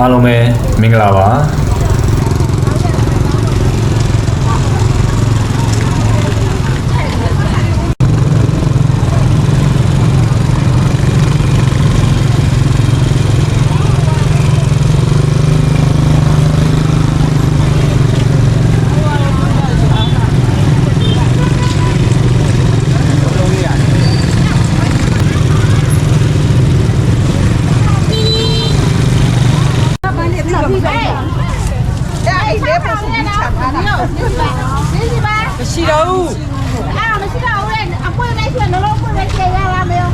အားလုံးပဲမင်္ဂလာပါမရှိတော့ဘူး အဲ့တော့မရှိတော့ဘူးလေအပွင့်လိုက်ဆွဲလုံးလုံးပွင့်လိုက်ကျေရပါမယ်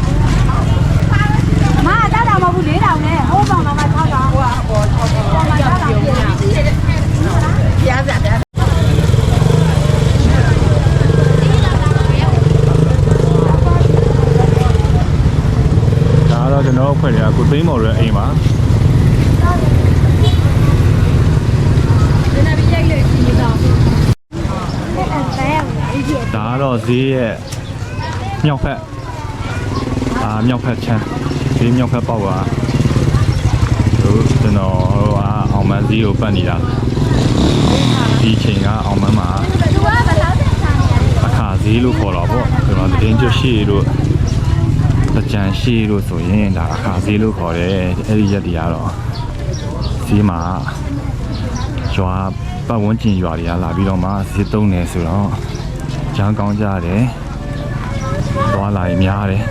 မအတားတော်မဟုတ်ဘူး၄တောင်နဲ့ဟိုးပေါင်တော့မှ6တောင်ဟိုကပေါ်6တောင်ပေါ်မှာတားတော်ပြင်ပြားပြား ဒါကတော့ကျွန်တော်အဖွဲ့တွေ ကကိုသိန်းမော်ရဲ့အိမ်ပါဒါကတော့ဈေးရဲ့မြောက်ဖက်အာမြောက်ဖက်ချမ်းဈေးမြောက်ဖက်ပေါက်ကတို့ကျွန်တော်ဟိုအာအောင်မန်းဈေးကိုပတ်နေတာဒီအချိန်ကအောင်မန်းမှာသူကဘယ်လောက်ဆက်ဆံနေရလဲအခါဈေးလို့ခေါ်တော့ပေါ့ကျွန်တော်တင်းကျွတ်ရှိတို့ တကြံရှိတို့ဆိုရင်ဒါအခါဈေးလို့ခေါ်တယ်အဲ့ဒီရက်တွေကတော့ဈေးမှာရွာပတ်ဝန်းကျင်ရွာတွေကလာပြီးတော့မှဈေးသုံးနေဆိုတော့ကျန်းကောင်းကြတယ်သွားလာရင်များတယ်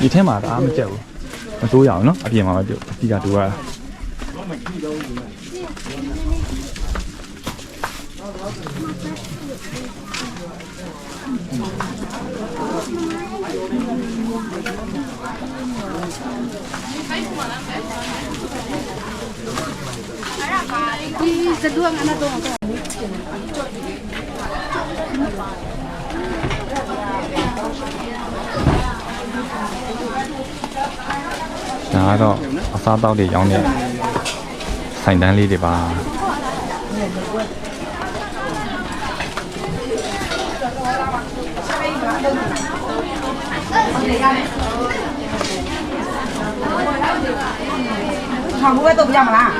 ဒီထဲမှာတအားမကြက်ဘူးမတိုးရအောင်နော်အပြင်မှာပဲပြုတ်အပြီးကတိုးရတာဒါကတော့ အစားအသောက်တွေရောင်းတဲ့ဆိုင်တန်းလေးတွေပါထောင်ဘူးပဲတော့ပြရမလား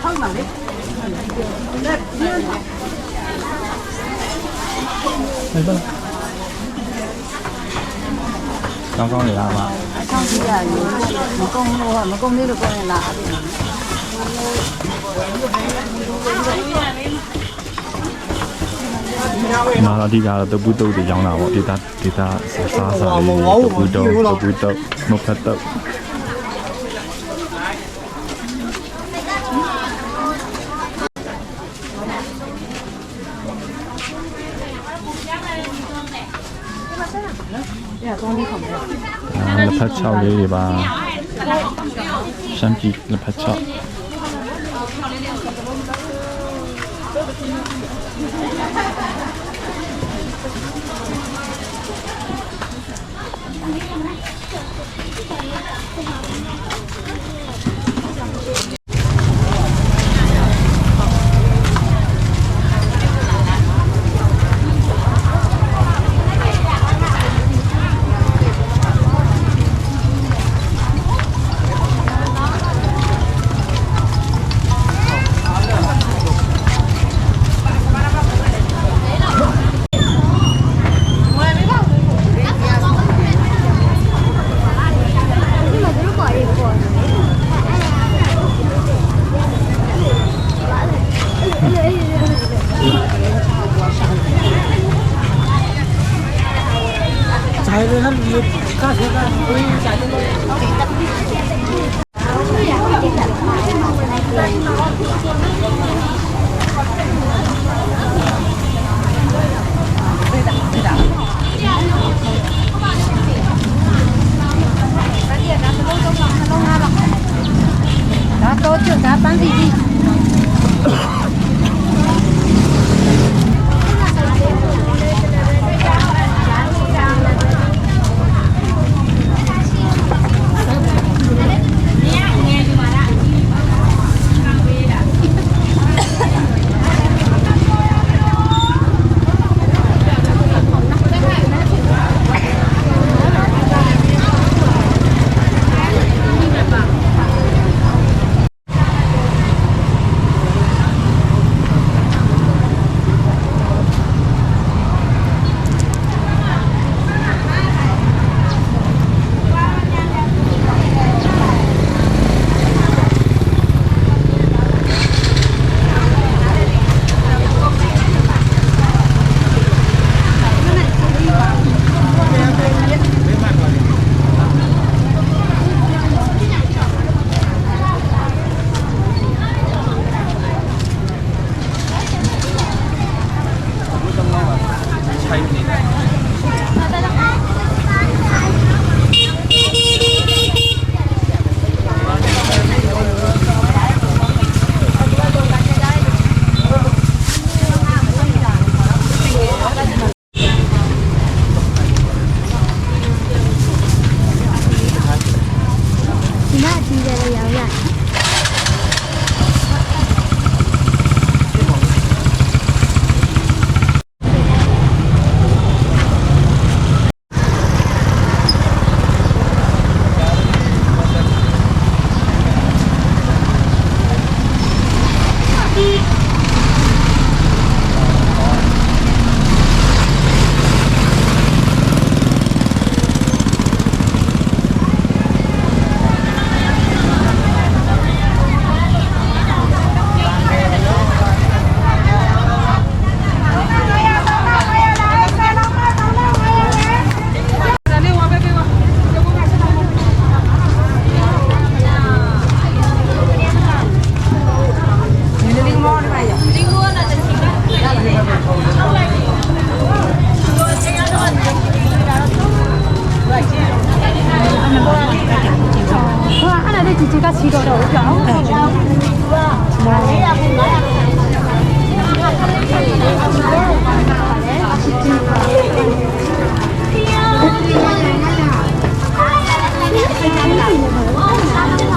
ကော င်းကောင်းနေလားမဆောင်းကြည့်ရရင်မကုန်းလို့မကုန်းလေးလို့ပြောရင်လားဒီမှာတော့အဓိကတော့တပူတုတ်တွေရောင်းတာပေါ့ဒေတာဒေတာစားစားလေးတပူတုတ်တပူတုတ်မဖတ်တုတ် 啊，那拍照给你吧，相机那拍照。 제가 제가 보이지 않는 거예요.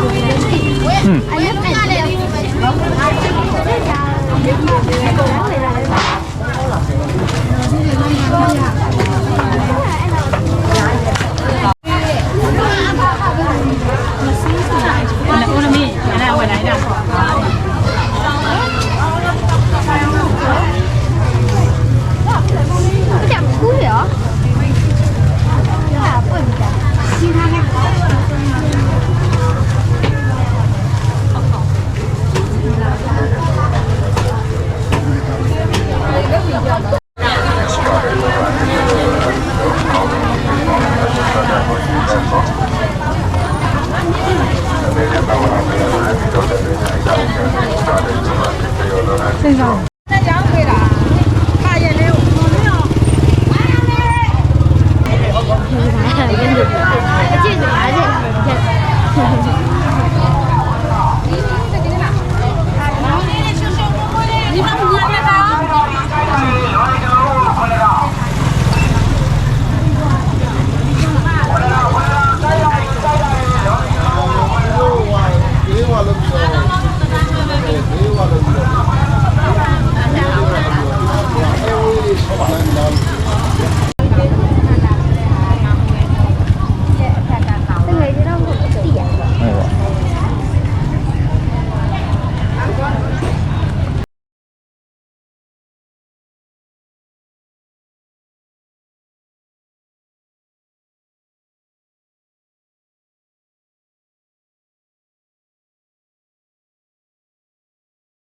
Mình sẽ cho nó vào 嘞